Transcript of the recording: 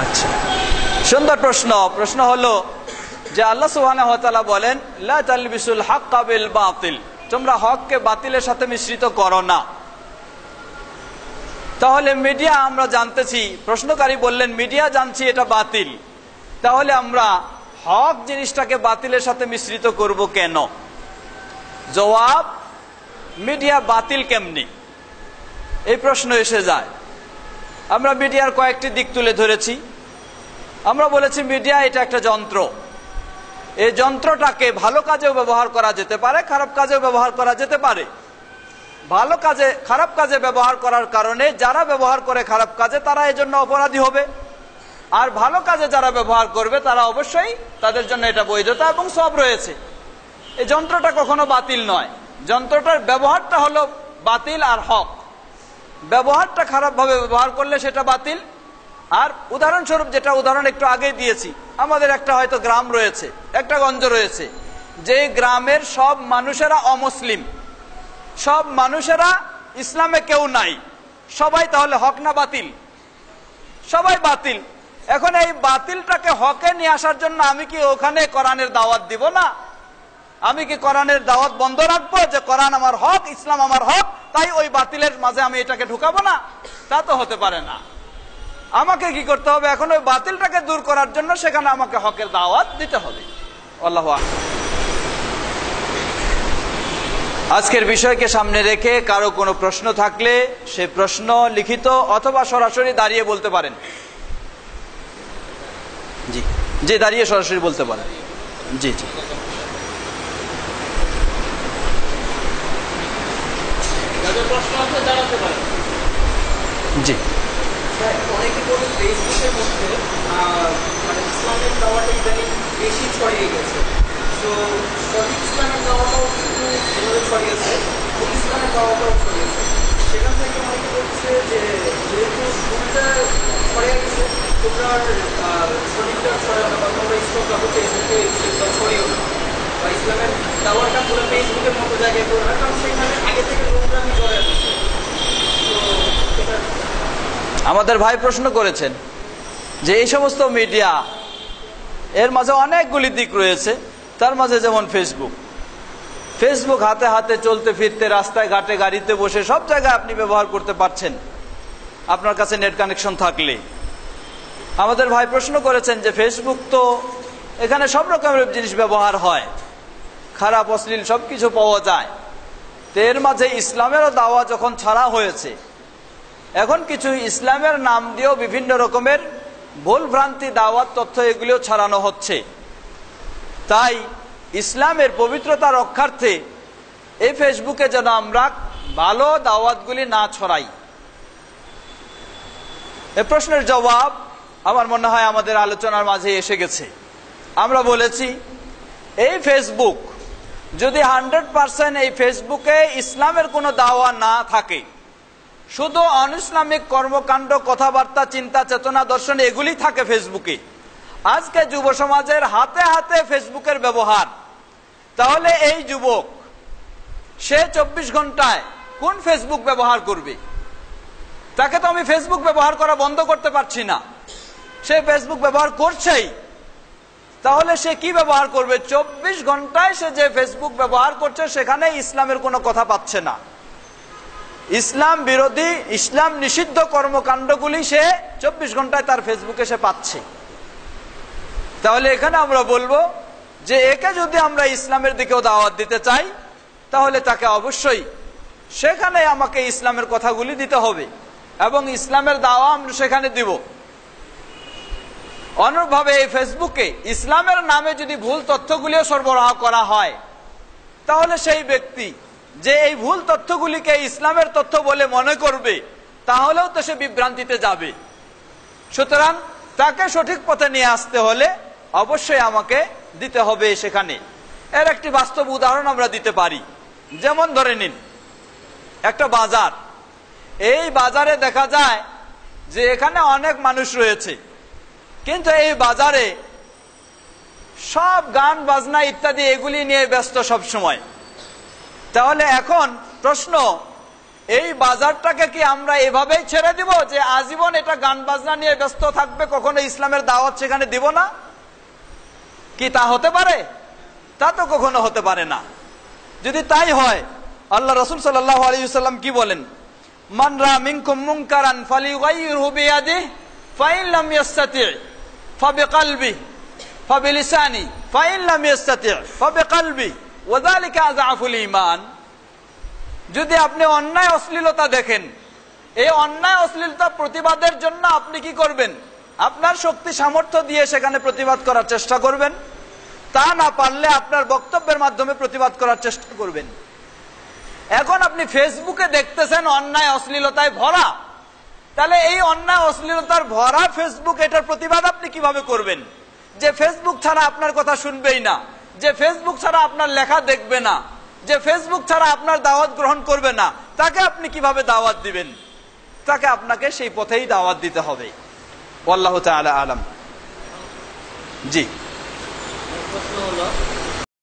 আচ্ছা। সুন্দর প্রশ্ন। প্রশ্ন হলো যে আল্লাহ তাআলা বলেন, লা তালবিসুল হাক্কা বাতিল। তোমরা হককে বাতিলের সাথে মিশ্রিত করো না। তাহলে মিডিয়া আমরা জানতেছি, প্রশ্নকারী বললেন, মিডিয়া জানছি এটা বাতিল। তাহলে আমরা হক জিনিসটাকে বাতিলের সাথে মিশ্রিত করব কেন? জবাব, মিডিয়া বাতিল কেমনি? এই প্রশ্ন এসে যায়। আমরা মিডিয়ার কয়েকটি দিক তুলে ধরেছি। আমরা বলেছি মিডিয়া এটা একটা যন্ত্র। এই যন্ত্রটাকে ভালো কাজেও ব্যবহার করা যেতে পারে, খারাপ কাজেও ব্যবহার করা যেতে পারে। ভালো কাজে, খারাপ কাজে ব্যবহার করার কারণে যারা ব্যবহার করে খারাপ কাজে তারা এজন্য অপরাধী হবে। আর ভালো কাজে যারা ব্যবহার করবে তারা অবশ্যই তাদের জন্য এটা বৈধতা এবং সব রয়েছে। এই যন্ত্রটা কখনো বাতিল নয়। যন্ত্রটার ব্যবহারটা হলো বাতিল আর হক। ব্যবহারটা খারাপভাবে ব্যবহার করলে সেটা বাতিল আর উদাহরণস্বরূপ যেটা উদাহরণ একটু আগে দিয়েছি, আমাদের একটা হয়তো গ্রাম রয়েছে, একটা গঞ্জ রয়েছে, যে গ্রামের সব মানুষেরা অমুসলিম। সব মানুষেরা ইসলামে কেউ নাই। সবাই তাহলে হক না বাতিল? সবাই বাতিল। এখন এই বাতিলটাকে হকে নিয়ে আসার জন্য আমি কি ওখানে কোরআনের দাওয়াত দিব না? আমি কি কোরআনের দাওয়াত বন্ধ রাখব যে কোরআন আমার হক, ইসলাম আমার হক, তাই ওই বাতিলের মাঝে আমি এটাকে ঢুকাবো না? তা তো হতে পারে না। আমাকে কি করতে হবে? এখন ওই বাতিলটাকে দূর করার জন্য সেখানে আমাকে হকের দাওয়াত দিতে হবে। আল্লাহ আজকের বিষয়কে সামনে রেখে কারও কোনো প্রশ্ন থাকলে সে প্রশ্ন লিখিত অথবা সরাসরি দাঁড়িয়ে বলতে পারেন। জি। জি দাঁড়িয়ে সরাসরি বলতে পারেন জি জি। প্রশ্ন আছে জি। অনেকে বলে ফেসবুকের মধ্যে মানে ইসলামের দাওয়াটা ইদানিং বেশি ছড়িয়ে গেছে। তো সঠিক ইসলামের দাওয়াটাও কিন্তু এভাবে ছড়িয়েছে, ভুল ইসলামের দাওয়াটাও ছড়িয়েছে। সেখান থেকে অনেকে বলছে যে, যেহেতু ভুলটা ছড়িয়ে গেছে তোমরা সঠিকটা ছড়াবে বা তোমরা হচ্ছে এদেরকে ইসলামটা ছড়িয়েও না বা ইসলামের দাওয়াটা পুরো ফেসবুকের মতো জায়গায় করো না, কারণ সেখানে আগে থেকে নোংরামি জড়ায় আছে তো এটা আমাদের ভাই প্রশ্ন করেছেন যে এই সমস্ত মিডিয়া, এর মাঝে অনেকগুলি দিক রয়েছে, তার মাঝে যেমন ফেসবুক ফেসবুক হাতে হাতে চলতে ফিরতে, রাস্তায় ঘাটে গাড়িতে বসে সব জায়গায় আপনি ব্যবহার করতে পারছেন। আপনার কাছে নেট কানেকশন থাকলে। আমাদের ভাই প্রশ্ন করেছেন যে ফেসবুক তো এখানে সব রকমের জিনিস ব্যবহার হয়। খারাপ, অশ্লীল সব কিছু পাওয়া যায়। তো এর মাঝে ইসলামেরও দাওয়া যখন ছাড়া হয়েছে এখন কিছু ইসলামের নাম দিয়েও বিভিন্ন রকমের ভুল ভ্রান্তি দাওয়াত, তথ্য এগুলিও ছড়ানো হচ্ছে। তাই ইসলামের পবিত্রতা রক্ষার্থে এই ফেসবুকে যেন আমরা ভালো দাওয়াতগুলি না ছড়াই। এ প্রশ্নের জবাব আমার মনে হয় আমাদের আলোচনার মাঝে এসে গেছে। আমরা বলেছি, এই ফেসবুক যদি হান্ড্রেড পার্সেন্ট এই ফেসবুকে ইসলামের কোনো দাওয়া না থাকে শুধু অনিসলামিক কর্মকাণ্ড, কথাবার্তা, চিন্তা, চেতনা, দর্শন, এগুলি থাকে ফেসবুকে। আজকে যুব সমাজের হাতে হাতে ফেসবুকের ব্যবহার। তাহলে এই যুবক, সে চব্বিশ ঘন্টায় কোন ফেসবুক ব্যবহার করবে? তাকে তো আমি ফেসবুক ব্যবহার করা বন্ধ করতে পারছি না। সে ফেসবুক ব্যবহার করছেই। তাহলে সে কি ব্যবহার করবে? চব্বিশ ঘন্টায় সে যে ফেসবুক ব্যবহার করছে, সেখানে ইসলামের কোনো কথা পাচ্ছে না। ইসলাম বিরোধী, ইসলাম নিষিদ্ধ কর্মকাণ্ডগুলি সে চব্বিশ ঘন্টায় তার ফেসবুকে সে পাচ্ছে। তাহলে এখানে আমরা বলব যে একে যদি আমরা ইসলামের দিকেও দাওয়াত দিতে চাই, তাহলে তাকে অবশ্যই সেখানে আমাকে ইসলামের কথাগুলি দিতে হবে এবং ইসলামের দাওয়া আমরা সেখানে দিব। অনুরূপভাবে এই ফেসবুকে ইসলামের নামে যদি ভুল তথ্যগুলিও সরবরাহ করা হয়, তাহলে সেই ব্যক্তি যে এই ভুল তথ্যগুলিকে ইসলামের তথ্য বলে মনে করবে, তাহলেও তো সে বিভ্রান্তিতে যাবে। সুতরাং তাকে সঠিক পথে নিয়ে আসতে হলে অবশ্যই আমাকে দিতে হবে সেখানে। এর একটি বাস্তব উদাহরণ আমরা দিতে পারি। যেমন ধরে নিন, একটা বাজার। এই বাজারে দেখা যায় যে এখানে অনেক মানুষ রয়েছে। কিন্তু এই বাজারে সব গান, বাজনা ইত্যাদি এগুলি নিয়ে ব্যস্ত সব সময় তাহলে এখন প্রশ্ন, এই বাজারটাকে কি আমরা এভাবেই ছেড়ে দিব যে আজীবন এটা গান বাজনা নিয়ে ব্যস্ত থাকবে, কখনো ইসলামের দাওয়াত সেখানে দিব না? কি তা হতে পারে? তা তো কখনো হতে পারে না। যদি তাই হয়, আল্লাহ রসুল সাল্লাহ আলাইসাল্লাম কি বলেন? মান রা মিনকুম মুনকারান ফালিগাইয়িরহু বিয়াদিহি ফাইন লাম ইয়াস্তাতি ফাবিকলবি ফাবিলিসানি, ফাইন লাম ইয়াস্তাতি ফাবিকলবি ওয়াযালিকা আযআফুল ঈমান। যদি আপনি অন্যায় অশ্লীলতা দেখেন, এই অন্যায় অশ্লীলতা প্রতিবাদের জন্য আপনি কি করবেন? আপনার শক্তি সামর্থ্য দিয়ে সেখানে প্রতিবাদ করার চেষ্টা করবেন। তা না পারলে আপনার বক্তব্যের মাধ্যমে প্রতিবাদ করার চেষ্টা করবেন। এখন আপনি ফেসবুকে দেখতেছেন অন্যায় অশ্লীলতায় ভরা। তাহলে এই অন্যায় অশ্লীলতার ভরা ফেসবুক এটার প্রতিবাদ আপনি কীভাবে করবেন? যে ফেসবুক ছাড়া আপনার কথা শুনবেই না। যে ফেসবুক ছাড়া আপনার লেখা দেখবে না, যে ফেসবুক ছাড়া আপনার দাওয়াত গ্রহণ করবে না, তাকে আপনি কীভাবে দাওয়াত দিবেন? তাকে আপনাকে সেই পথেই দাওয়াত দিতে হবে। আল্লাহ আলম। জি। প্রশ্ন হলো